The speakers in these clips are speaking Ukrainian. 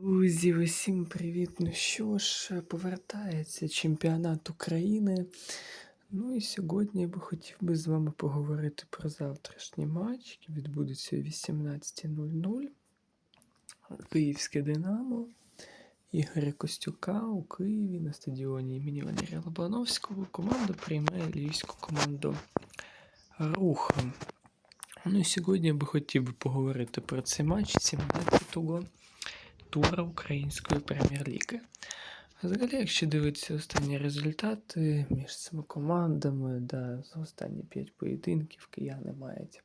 Друзі, усім привіт! Ну що ж, повертається чемпіонат України. Ну і сьогодні я би хотів би з вами поговорити про завтрашній матч, який відбудеться о 18.00. Київське Динамо. Ігоря Костюка у Києві на стадіоні імені Валерія Лобановського. Команда приймає львівську команду Рух. Ну і сьогодні я би хотів би поговорити про цей матч 17-го тура Української прем'єр-ліги. Взагалі, якщо дивитися останні результати між цими командами, да, за останні 5 поєдинків кияни мають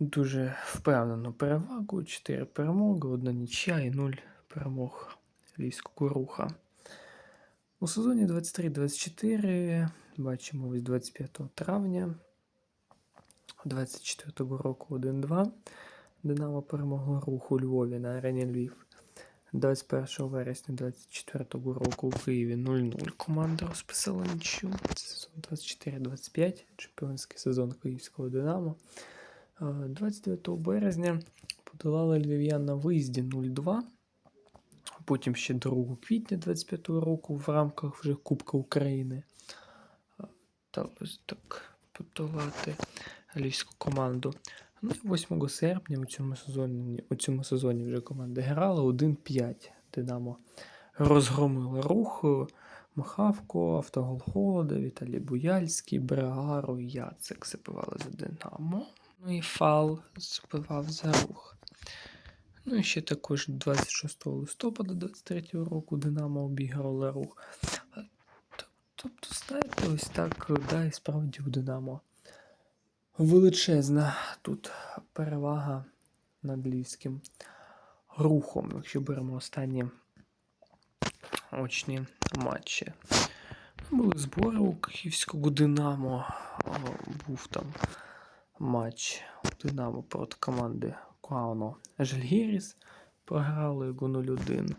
дуже впевнену перевагу. 4 перемоги, одна нічия і 0 перемог львівського руха. У сезоні 23-24 бачимо ось 25 травня 24 року 1-2. Динамо перемогло рух у Львові на арені Львів. 21 вересня 24 року у Києві 0-0 команда розписала нічю. Це сезон 24-25, чемпіонський сезон київського Динамо. Е, 29 березня подолали львів'ян на виїзді 0-2. Потім ще 2 квітня 25 року в рамках вже Кубка України. Е, Та ось так подолати львівську команду. Ну і 8 серпня у цьому сезоні, у цьому сезоні вже команда грала 1-5. Динамо розгромила рух. Махавко, Автогол Холода, Віталій Буяльський, Брегару, Яцек забивали за Динамо. Ну і Фал забивав за рух. Ну і ще також 26 листопада 23 року Динамо обіграла рух. Тобто, знаєте, ось так, да, і справді у Динамо величезна тут перевага над львівським рухом, якщо беремо останні очні матчі. Були збори у Київського Динамо. Був там матч Динамо проти команди Куано Жельгіріс. Програли його 0-1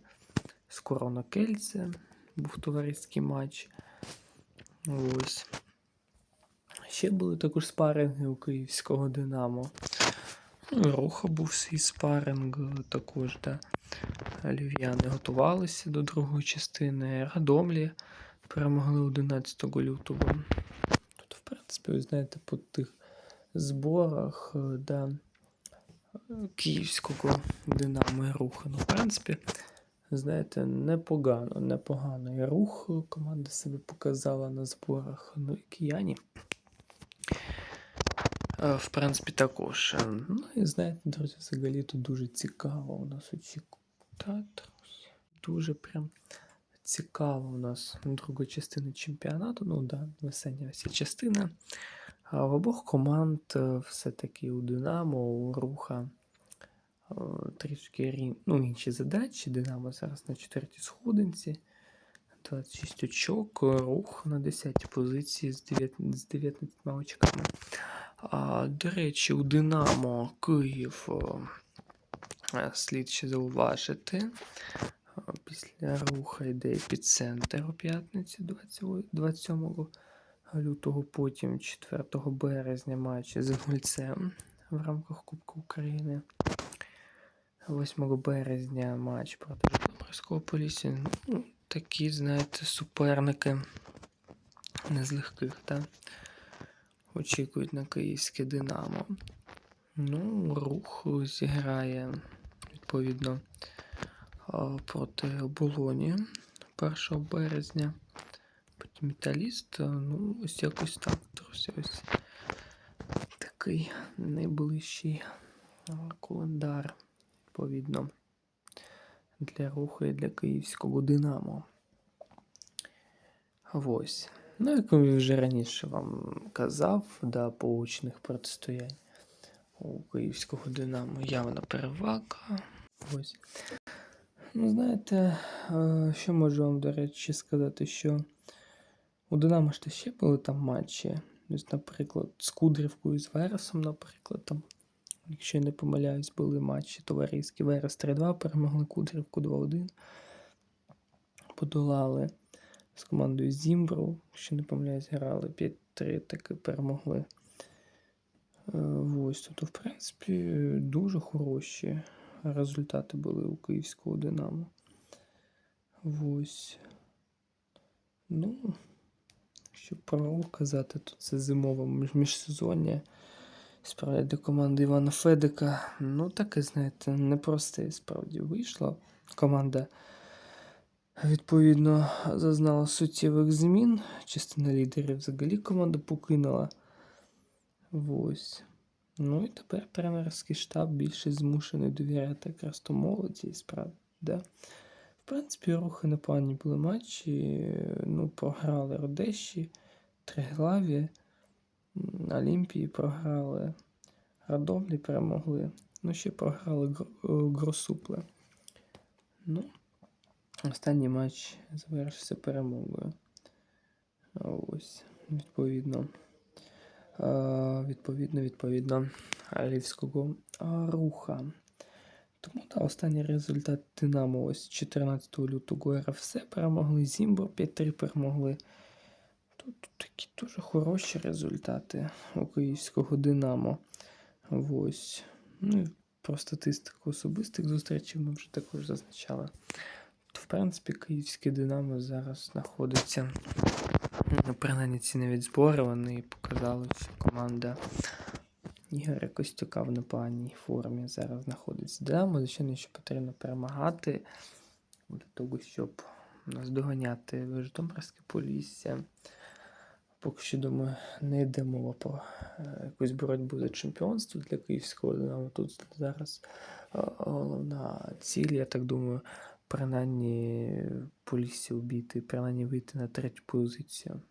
з Корона Кельце. Був товариський матч. Ось. Ще були також спаринги у київського Динамо. Руха був свій спаринг також, де львів'яни готувалися до другої частини. Радомлі перемогли 11 лютого. Тут, в принципі, ви знаєте, по тих зборах е, де київського Динамо і Руха. Ну, в принципі, знаєте, непогано. І рух команда себе показала на зборах. Ну і кияні. Е, В принципі, також. Е, Ну і знаєте, друзі, взагалі тут дуже цікаво у нас очікує. Дуже прям цікаво у нас друга частина чемпіонату. Ну да, весення вся частина. А в обох команд е, все-таки у Динамо, у Руха е, трішки ну, інші задачі. Динамо зараз на четвертій сходинці. 26 очок, рух на 10 позиції з 9, з 19 очками. А, до речі, у Динамо Київ е, слід ще зауважити. Е, Після руха йде епіцентр у п'ятниці 27 лютого, потім 4 березня матч з Гульцем в рамках Кубку України. 8 березня матч проти Житомирського полісі. Ну, такі, знаєте, суперники не з легких, так? Очікують на київське Динамо. Ну, рух зіграє, відповідно, проти оболоні 1 березня. Потім металіст. Ну, ось якось так, друзі. Ось такий найближчий календар, відповідно, для руху і для київського Динамо. Ось. Ну, як я вже раніше вам казав, да, по очних протистоянь у київського Динамо явна перевага. Ось. Ну, знаєте, е, що можу вам, до речі, сказати, що у Динамо ж ще були там матчі. Наприклад, з Кудрівкою з Вересом, наприклад, там, якщо я не помиляюсь, були матчі товариські. Верес 3-2, перемогли Кудрівку 2-1. Подолали з командою Зімбру, якщо не помиляюсь, грали 5-3, таки перемогли. Е, Ось, тобто, в принципі, дуже хороші результати були у київського Динамо. Ось. Ну, якщо про казати, то це зимове міжсезоння. Справді для команди Івана Федика. Ну, таке, знаєте, непросте справді вийшло. Команда, відповідно, зазнала суттєвих змін. Частина лідерів взагалі команду покинула. Ось. Ну і тепер тренерський штаб більше змушений довіряти якраз то молоді, справді. Да? В принципі, рухи непогані були матчі. Ну, програли Родещі, Триглаві, Олімпії програли, Радомлі перемогли. Ну, ще програли е, Гросупле. Ну, останній матч завершився перемогою. Ось, відповідно. Е, відповідно, відповідно, Львівського руха. Тому та останній результат Динамо ось 14 лютого РФС перемогли, Зімбро 5-3 перемогли. Тут такі дуже хороші результати у київського Динамо. Ось. Ну про статистику особистих зустрічей ми вже також зазначали. В принципі, київське Динамо зараз знаходиться. Ну, принаймні ці навіть збори вони показали, що команда Ігоря Костюка в непоганій формі зараз знаходиться. Динамо, звичайно, що потрібно перемагати для того, щоб наздоганяти Житомирське Полісся. Поки що, думаю, не йде мова про е, якусь боротьбу за чемпіонство для київського Динамо. Тут зараз е, головна ціль, я так думаю, принаймні Полісся обійти, принаймні вийти на третю позицію.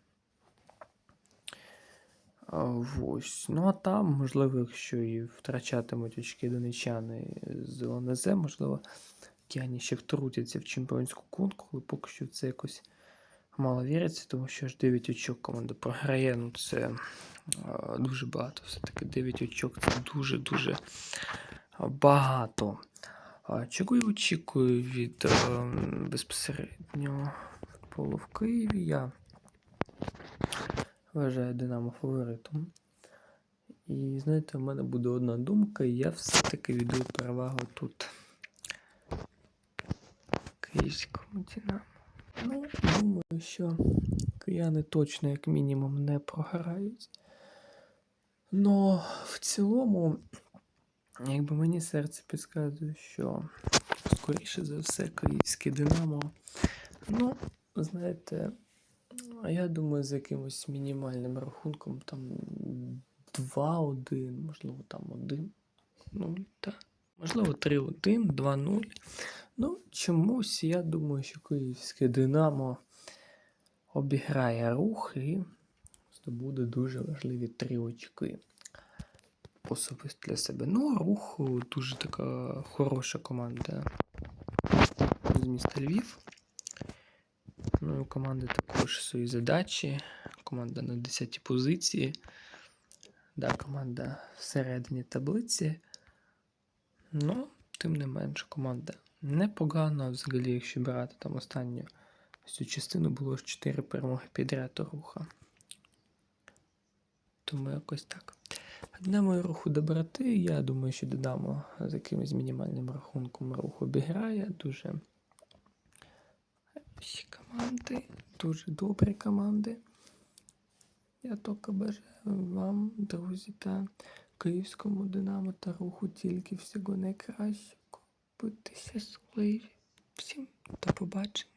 Ось. Ну а там, можливо, якщо і втрачатимуть очки донечани з ОНЗ, можливо, кияні ще втрутяться в чемпіонську гонку, але поки що це якось мало віриться, тому що аж 9 очок команда програє. Ну це а, дуже багато. Все-таки 9 очок це дуже-дуже багато. Чого я очікую від е, безпосередньо футболу в Києві? Я вважаю Динамо фаворитом. І знаєте, в мене буде одна думка, і я все-таки віддаю перевагу тут. Київському Динамо. Ну, думаю, що кияни точно, як мінімум, не програють. Но в цілому, якби мені серце підказує, що скоріше за все київське Динамо. Ну, знаєте, я думаю, з якимось мінімальним рахунком, там 2-1, можливо, там 1-0, та. Можливо, 3-1, 2-0. Ну, чомусь я думаю, що київське Динамо обіграє рух і здобуде дуже важливі три очки. Особисто для себе. Ну, рух дуже така хороша команда з міста Львів. Ну, у команди також свої задачі. Команда на 10 позиції. Да, команда всередині таблиці. Ну, тим не менше, команда непогана. Взагалі, якщо брати там останню цю частину, було ж 4 перемоги підряд руха. Тому якось так. Динамо руху доброти. Я думаю, що Динамо з якимось мінімальним рахунком рух обіграє. Дуже всі команди, дуже добрі команди. Я тільки бажаю вам, друзі, та київському Динамо та руху тільки всього найкращого. Будьте щасливі. Всім до побачення.